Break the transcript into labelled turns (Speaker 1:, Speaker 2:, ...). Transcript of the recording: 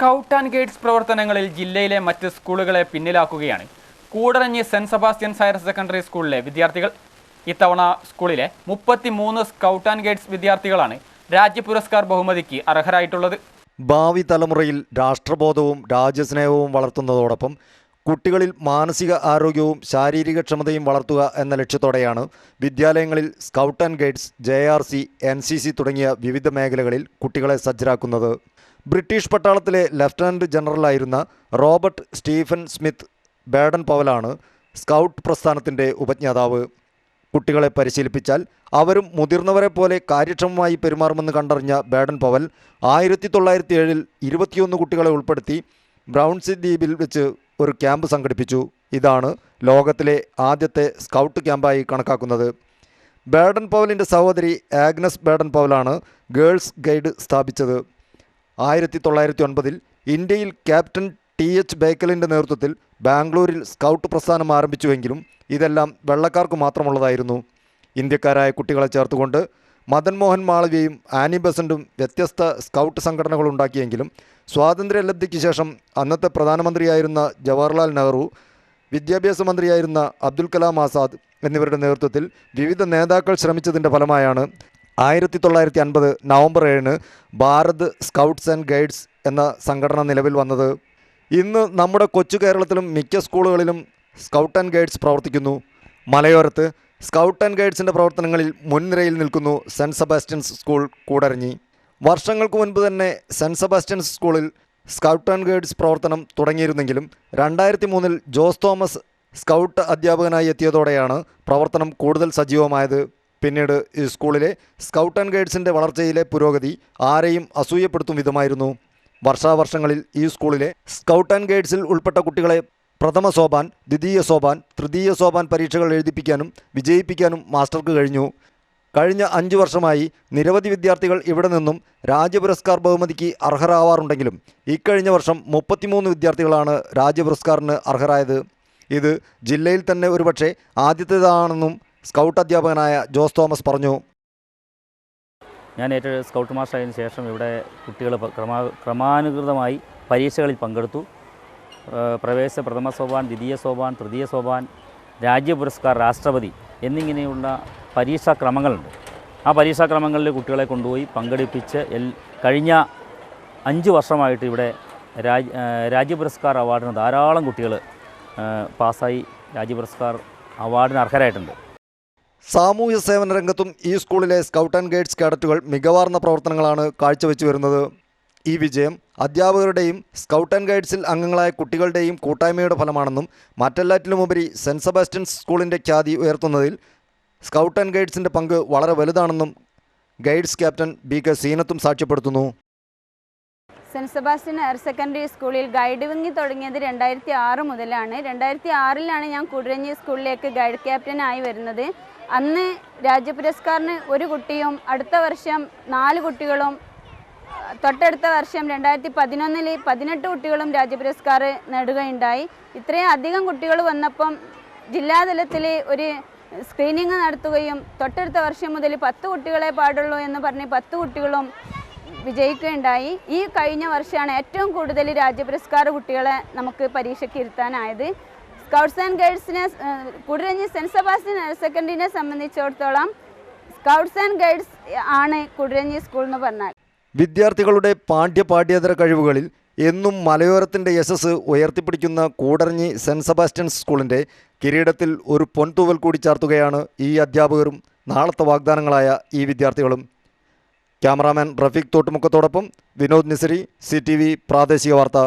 Speaker 1: Scout and guides പ്രവർത്തനങ്ങളിൽ ജില്ലയിലെ മറ്റ് സ്കൂളുകളെ പിന്നിലാക്കുകയാണ്. Koodaranji Saint Sebastian higher secondary സ്കൂളിലെ വിദ്യാർത്ഥികൾ. ഇത്തവണ സ്കൂളിലെ മുപ്പത്തി മൂന്ന് സ്കൗട്ട് ആൻഡ് ഗൈഡ്സ് വിദ്യാർത്ഥികളാണ് രാജ്യ പുരസ്കാർ ബഹുമതിക്ക് അർഹരായിട്ടുള്ളത്.
Speaker 2: ഭാവി തലമുറയിൽ രാഷ്ട്രബോധവും രാജ്യസ്നേഹവും വളർത്തുന്നതോടൊപ്പം കുട്ടികളിൽ മാനസിക ആരോഗ്യവും ശാരീരിക ക്ഷമതയും വളർത്തുക എന്ന ലക്ഷ്യത്തോടെയാണ് വിദ്യാലയങ്ങളിൽ scout and guides J R C N C C തുടങ്ങിയ വിവിധ മേഖലകളിൽ കുട്ടികളെ സജ്ജരാക്കുന്നത്. ബ്രിട്ടീഷ് പട്ടാളത്തിലെ ലഫ്റ്റനന്റ് ജനറലായിരുന്ന റോബർട്ട് സ്റ്റീഫൻ സ്മിത്ത് ബേഡൻ പവലാണ് സ്കൗട്ട് പ്രസ്ഥാനത്തിന്റെ ഉപജ്ഞാതാവ്. കുട്ടികളെ പരിശീലിപ്പിച്ചാൽ അവരും മുതിർന്നവരെ പോലെ കാര്യക്ഷമമായി പെരുമാറുമെന്ന് കണ്ടറിഞ്ഞ ബാഡൻ പവൽ ആയിരത്തി തൊള്ളായിരത്തി ഏഴിൽ ഇരുപത്തിയൊന്ന് കുട്ടികളെ ഉൾപ്പെടുത്തി ബ്രൗൺസി ദ്വീപിൽ വെച്ച് ഒരു ക്യാമ്പ് സംഘടിപ്പിച്ചു. ഇതാണ് ലോകത്തിലെ ആദ്യത്തെ സ്കൗട്ട് ക്യാമ്പായി കണക്കാക്കുന്നത്. ബേഡൻ പവലിന്റെ സഹോദരി ആഗ്നസ് ബേഡൻ പവലാണ് ഗേൾസ് ഗൈഡ് സ്ഥാപിച്ചത്. ആയിരത്തി തൊള്ളായിരത്തി ഒൻപതിൽ ഇന്ത്യയിൽ ക്യാപ്റ്റൻ ടി എച്ച് ബേക്കലിന്റെ നേതൃത്വത്തിൽ ബാംഗ്ലൂരിൽ സ്കൗട്ട് പ്രസ്ഥാനം ആരംഭിച്ചുവെങ്കിലും ഇതെല്ലാം വെള്ളക്കാർക്ക് മാത്രമുള്ളതായിരുന്നു. ഇന്ത്യക്കാരായ കുട്ടികളെ ചേർത്തുകൊണ്ട് മദൻ മോഹൻ ആനി ബസന്റും വ്യത്യസ്ത സ്കൗട്ട് സംഘടനകൾ ഉണ്ടാക്കിയെങ്കിലും സ്വാതന്ത്ര്യലബ്ധിക്ക് ശേഷം അന്നത്തെ പ്രധാനമന്ത്രിയായിരുന്ന ജവഹർലാൽ നെഹ്റു വിദ്യാഭ്യാസ മന്ത്രിയായിരുന്ന അബ്ദുൽ കലാം ആസാദ് എന്നിവരുടെ നേതൃത്വത്തിൽ വിവിധ നേതാക്കൾ ശ്രമിച്ചതിന്റെ ഫലമായാണ് ആയിരത്തി തൊള്ളായിരത്തി അൻപത് നവംബർ ഏഴിന് ഭാരത് സ്കൗട്ട്സ് ആൻഡ് ഗൈഡ്സ് എന്ന സംഘടന നിലവിൽ വന്നത്. ഇന്ന് നമ്മുടെ കൊച്ചു കേരളത്തിലും മിക്ക സ്കൂളുകളിലും സ്കൗട്ട് ആൻഡ് ഗൈഡ്സ് പ്രവർത്തിക്കുന്നു. മലയോരത്ത് സ്കൗട്ട് ആൻഡ് ഗൈഡ്സിന്റെ പ്രവർത്തനങ്ങളിൽ മുൻനിരയിൽ നിൽക്കുന്നു സെന്റ് സെബാസ്റ്റ്യൻസ് സ്കൂൾ കൂടരഞ്ഞി. വർഷങ്ങൾക്ക് മുൻപ് തന്നെ സെന്റ് സെബാസ്റ്റ്യൻസ് സ്കൂളിൽ സ്കൗട്ട് ആൻഡ് ഗൈഡ്സ് പ്രവർത്തനം തുടങ്ങിയിരുന്നെങ്കിലും രണ്ടായിരത്തി മൂന്നിൽ ജോസ് തോമസ് സ്കൗട്ട് അധ്യാപകനായി എത്തിയതോടെയാണ് പ്രവർത്തനം കൂടുതൽ സജീവമായത്. പിന്നീട് ഈ സ്കൂളിലെ സ്കൗട്ട് ആൻഡ് ഗൈഡ്സിന്റെ വളർച്ചയിലെ പുരോഗതി ആരെയും അസൂയപ്പെടുത്തും വിധമായിരുന്നു. വർഷാവർഷങ്ങളിൽ ഈ സ്കൂളിലെ സ്കൗട്ട് ആൻഡ് ഗൈഡ്സിൽ ഉൾപ്പെട്ട കുട്ടികളെ പ്രഥമ സോപാൻ ദ്വിതീയ സോപാൻ തൃതീയ സോപാൻ പരീക്ഷകൾ എഴുതിപ്പിക്കാനും വിജയിപ്പിക്കാനും മാസ്റ്റർക്ക് കഴിഞ്ഞു. കഴിഞ്ഞ അഞ്ചു വർഷമായി നിരവധി വിദ്യാർത്ഥികൾ ഇവിടെ നിന്നും രാജ്യപുരസ്കാർ ബഹുമതിക്ക് അർഹരാവാറുണ്ടെങ്കിലും ഇക്കഴിഞ്ഞ വർഷം മുപ്പത്തിമൂന്ന് വിദ്യാർത്ഥികളാണ് രാജ്യപുരസ്കാറിന് അർഹരായത്. ഇത് ജില്ലയിൽ തന്നെ ഒരുപക്ഷെ ആദ്യത്തേതാണെന്നും സ്കൗട്ട് അധ്യാപകനായ ജോസ് തോമസ് പറഞ്ഞു.
Speaker 3: ഞാൻ ഏറ്റവും സ്കൗട്ട് മാസ്റ്റർ ആയതിനു ശേഷം ഇവിടെ കുട്ടികൾ ക്രമാ ക്രമാനുഗതമായി പരീക്ഷകളിൽ പങ്കെടുത്തു. പ്രവേശ പ്രഥമ സോപാൻ ദ്വിതീയ സോപാൻ തൃതീയ സോപാൻ രാജ്യ പുരസ്കാർ രാഷ്ട്രപതി എന്നിങ്ങനെയുള്ള പരീക്ഷാക്രമങ്ങളുണ്ട് ആ പരീക്ഷാക്രമങ്ങളിൽ കുട്ടികളെ കൊണ്ടുപോയി പങ്കെടുപ്പിച്ച് എൽ കഴിഞ്ഞ അഞ്ച് വർഷമായിട്ട് ഇവിടെ രാജ് രാജ്യ പുരസ്കാർ അവാർഡിന് ധാരാളം കുട്ടികൾ പാസ്സായി. രാജ്യ പുരസ്കാർ അവാർഡിന് അർഹരായിട്ടുണ്ട്.
Speaker 2: സാമൂഹ്യ സേവന രംഗത്തും ഈ സ്കൂളിലെ സ്കൗട്ട് ആൻഡ് ഗൈഡ്സ് കേഡറ്റുകൾ മികവാർന്ന പ്രവർത്തനങ്ങളാണ് കാഴ്ചവെച്ചു വരുന്നത്. ഈ വിജയം അധ്യാപകരുടെയും സ്കൗട്ട് ആൻഡ് ഗൈഡ്സിൽ അംഗങ്ങളായ കുട്ടികളുടെയും കൂട്ടായ്മയുടെ ഫലമാണെന്നും മറ്റെല്ലാറ്റിലുമുപരി സെന്റ് സെബാസ്റ്റ്യൻസ് സ്കൂളിന്റെ ഖ്യാതി ഉയർത്തുന്നതിൽ സ്കൗട്ട് ആൻഡ് ഗൈഡ്സിന്റെ പങ്ക് വളരെ വലുതാണെന്നും ഗൈഡ്സ് ക്യാപ്റ്റൻ ബി കെ സീനത്തും സാക്ഷ്യപ്പെടുത്തുന്നു.
Speaker 4: സെന്റ് സെബാസ്റ്റ്യൻ ഹയർ സെക്കൻഡറി സ്കൂളിൽ ഗൈഡ് വിങ്ങി തുടങ്ങിയത് രണ്ടായിരത്തി ആറ് മുതലാണ്. രണ്ടായിരത്തി ആറിലാണ് ഞാൻ കുടുരഞ്ഞി സ്കൂളിലേക്ക് ഗൈഡ് ക്യാപ്റ്റനായി വരുന്നത്. അന്ന് രാജ്യപുരസ്കാറിന് ഒരു കുട്ടിയും അടുത്ത വർഷം നാല് കുട്ടികളും തൊട്ടടുത്ത വർഷം രണ്ടായിരത്തി പതിനൊന്നിൽ പതിനെട്ട് കുട്ടികളും രാജ്യപുരസ്കാർ നേടുകയുണ്ടായി. ഇത്രയും അധികം കുട്ടികൾ വന്നപ്പം ജില്ലാതലത്തിൽ ഒരു സ്ക്രീനിങ് നടത്തുകയും തൊട്ടടുത്ത വർഷം മുതൽ പത്ത് കുട്ടികളെ പാടുള്ളൂ എന്ന് പറഞ്ഞ് പത്ത് കുട്ടികളും വിജയിക്കുകയുണ്ടായി. ഈ കഴിഞ്ഞ വർഷമാണ് ഏറ്റവും കൂടുതൽ രാജ്യപുരസ്കാർ കുട്ടികളെ നമുക്ക് പരീക്ഷയ്ക്ക് ഇരുത്താനായത്. സ്കൗട്ട്സ് ആൻഡ് ഗൈഡ്സിനെ കുടിരഞ്ഞി സെന്റ് സെബാസ്റ്റ്യൻ ഹയർ സെക്കൻഡറിനെ സംബന്ധിച്ചിടത്തോളം സ്കൗട്ട്സ് ആൻഡ് ഗൈഡ്സ് ആണ് കുടിരഞ്ഞി സ്കൂൾ എന്ന് പറഞ്ഞാൽ.
Speaker 2: വിദ്യാർത്ഥികളുടെ പാഠ്യ പാഠ്യേതര കഴിവുകളിൽ എന്നും മലയോരത്തിന്റെ യശസ് ഉയർത്തിപ്പിടിക്കുന്ന കൂടരഞ്ഞി സെന്റ് സെബാസ്റ്റ്യൻസ് സ്കൂളിന്റെ കിരീടത്തിൽ ഒരു പൊൻതൂവൽ കൂടി ചാർത്തുകയാണ് ഈ അധ്യാപകരും നാളത്തെ വാഗ്ദാനങ്ങളായ ഈ വിദ്യാർത്ഥികളും. ക്യാമറാമാൻ റഫീഖ് തോട്ടുമുക്കത്തോടൊപ്പം വിനോദ് നിസരി സി പ്രാദേശിക വാർത്ത.